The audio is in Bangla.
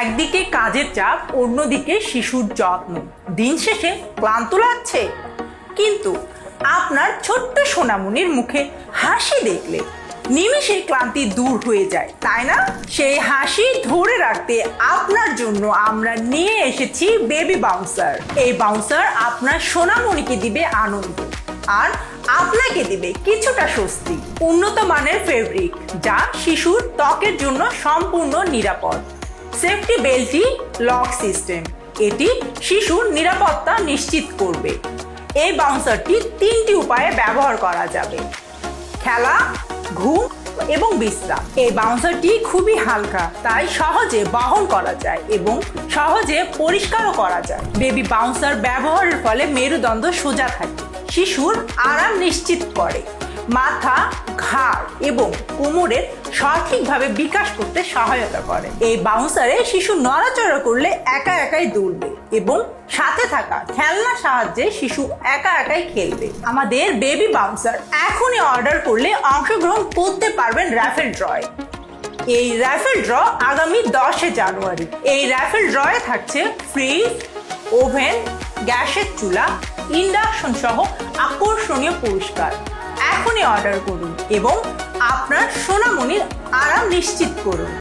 একদিকে কাজের চাপ, অন্যদিকে শিশুর যত্ন। দিন শেষে ক্লান্ত লাগছে। কিন্তু আপনার ছোট্ট সোনামণির মুখে হাসি দেখলে নিমেষে ক্লান্তি দূর হয়ে যায়, তাই না? সেই হাসি ধরে রাখতে আপনার জন্য আমরা নিয়ে এসেছি বেবি বাউন্সার এই বাউন্সার আপনার সোনামণিকে দিবে আনন্দ, আর আপনাকে দিবে কিছুটা স্বস্তি। উন্নত মানের ফেব্রিক যা শিশুর ত্বকের জন্য সম্পূর্ণ নিরাপদ। সেফটি বেল্টটি লক সিস্টেম। এটি শিশুর নিরাপত্তা নিশ্চিত করবে। এই বাউন্সারটি তিনটি উপায়ে ব্যবহার করা যাবে। খেলা, ঘুম এবং বিশ্রাম। এই বাউন্সারটি খুবই হালকা, তাই সহজে বহন করা যায় এবং সহজে পরিষ্কারও করা যায়। বেবি বাউন্সার ব্যবহারের ফলে মেরুদণ্ড সোজা থাকে। শিশুর আরাম নিশ্চিত করে। মাথা, ঘাড় এবং কোমরের সঠিকভাবে বিকাশ করতে সহায়তা করে। এই বাউন্সারে শিশু নড়াচড়া করলে একা একাই দৌড়বে এবং সাথে থাকা খেলনার সাহায্যে শিশু একা একাই খেলবে। আমাদের বেবি বাউন্সার এখনই অর্ডার করলে অংশগ্রহণ করতে পারবেন র্যাফেল ড্রয়ে এই র্যাফেল ড্র আগামী দশে জানুয়ারি। এই র্যাফেল ড্রয়ে থাকছে ফ্রিজ ওভেন গ্যাসের চুলা ইন্ডাকশন সহ আকর্ষণীয় পুরস্কার। অর্ডার করুন এবং আপনার সোনামণির আরাম নিশ্চিত করুন।